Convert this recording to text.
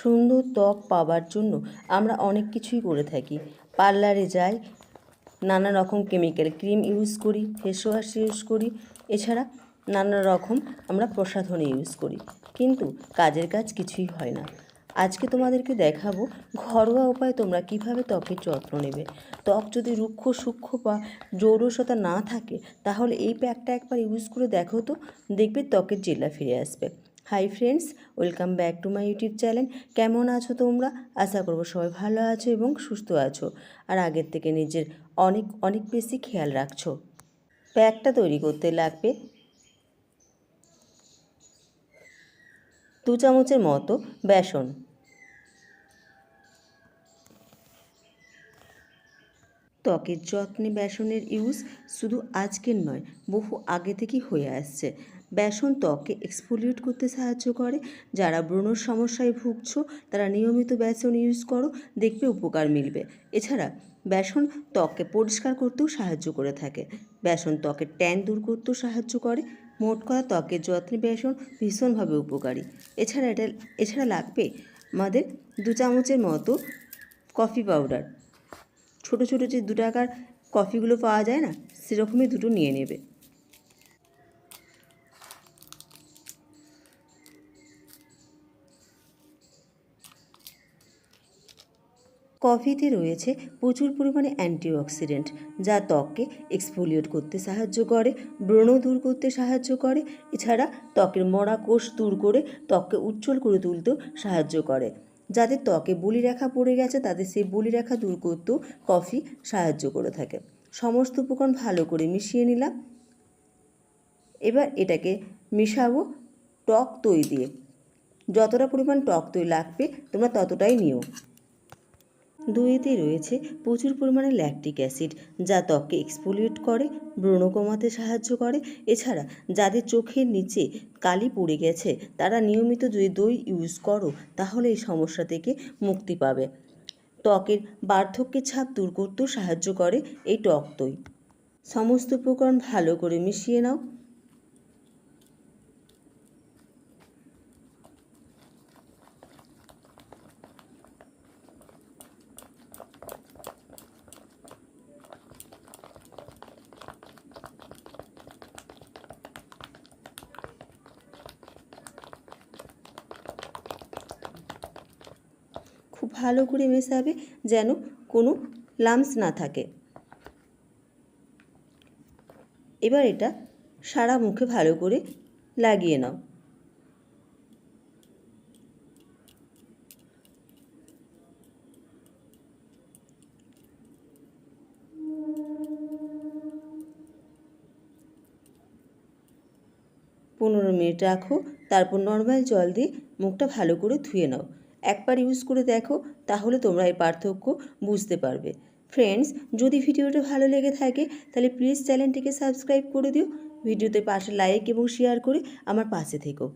সুন্দর ত্বক পাওয়ার জন্য আমরা অনেক কিছুই করে থাকি। পার্লারে যাই, নানা রকম কেমিক্যাল ক্রিম ইউজ করি, ফেস ওয়াশ ইউজ করি, এছাড়া নানা রকম আমরা প্রসাধনী ইউজ করি। কিন্তু কাজের কাজ কিছুই হয় না। আজকে তোমাদেরকে দেখাবো ঘরোয়া উপায়ে তোমরা কীভাবে ত্বকের যত্ন নেবে। ত্বক যদি রুক্ষ সূক্ষ্ম বা জৌরসতা না থাকে, তাহলে এই প্যাকটা একবার ইউজ করে দেখো তো, দেখবে ত্বকের জেলা ফিরে আসবে। Hi friends, welcome back to my YouTube channel. কেমন আছো তোমরা? আশা করব সবাই ভালো আছো এবং সুস্থ আছো। আর আগের থেকে নিজের অনেক অনেক বেশি খেয়াল রাখছো। প্যাকটা তৈরি করতে লাগবে দু চামচের মতো বেসন। ত্বকের যত্নে বেসনের ইউজ শুধু আজকের নয়, বহু আগে থেকেই হয়ে আসছে। বেসন ত্বককে এক্সফোলিয়েট করতে সাহায্য করে। যারা ব্রণর সমস্যায় ভুগছো, তারা নিয়মিত বেসন ইউজ করো, দেখবে উপকার মিলবে। এছাড়া বেসন ত্বককে পরিষ্কার করতেও সাহায্য করে থাকে। বেসন ত্বকের ট্যান দূর করতেও সাহায্য করে। মোট কথা, ত্বকের যত্নে বেসন ভীষণভাবে উপকারী। এছাড়া এটা, এছাড়া লাগবে আমাদের দু চামচের মতো কফি পাউডার ছোটো ছোটো যে দু টাকার কফিগুলো পাওয়া যায় না, সেরকমই দুটো নিয়ে নেবে। কফিতে রয়েছে প্রচুর পরিমাণে অ্যান্টিঅক্সিডেন্ট, যা ত্বককে এক্সফোলিয়েট করতে সাহায্য করে, ব্রণ দূর করতে সাহায্য করে। এছাড়া ত্বকের মরা কোষ দূর করে ত্বককে উজ্জ্বল করে তুলতেও সাহায্য করে। যাদের ত্বকে বলিরেখা পড়ে গেছে তাদের সেই বলিরেখা দূর করতেও কফি সাহায্য করে থাকে। সমস্ত উপকরণ ভালো করে মিশিয়ে নিলাম। এবার এটাকে মিশাবো টক দই দিয়ে। যতটা পরিমাণ টক দই লাগবে, তোমরা ততটাই নিও। দইতে রয়েছে প্রচুর পরিমাণে ল্যাকটিক অ্যাসিড যা ত্বককে এক্সফোলিয়েট করে, ব্রণ কমাতে সাহায্য করে। এছাড়া যাদের চোখের নিচে কালি পড়ে গেছে, তারা নিয়মিত যদি দই ইউজ করো, তাহলে এই সমস্যা থেকে মুক্তি পাবে। ত্বকের বার্ধক্যের ছাপ দূর করতেও সাহায্য করে এই টক দই। সমস্ত উপকরণ ভালো করে মিশিয়ে নাও। ভালো করে মেশাবে যেন কোনো লামস না থাকে। এবার এটা সারা মুখে ভালো করে লাগিয়ে নাও। পনেরো মিনিট রাখো, তারপর নর্মাল জল দিয়ে মুখটা ভালো করে ধুয়ে নাও। একবার ইউজ করে দেখো, তাহলে তোমরা এই পার্থক্য বুঝতে পারবে। ফ্রেন্ডস যদি ভিডিওটা ভালো লেগে থাকে, তাহলে প্লিজ চ্যানেলটিকে সাবস্ক্রাইব করে দিও। ভিডিওতে পাশে লাইক এবং শেয়ার করে আমার পাশে থেকো।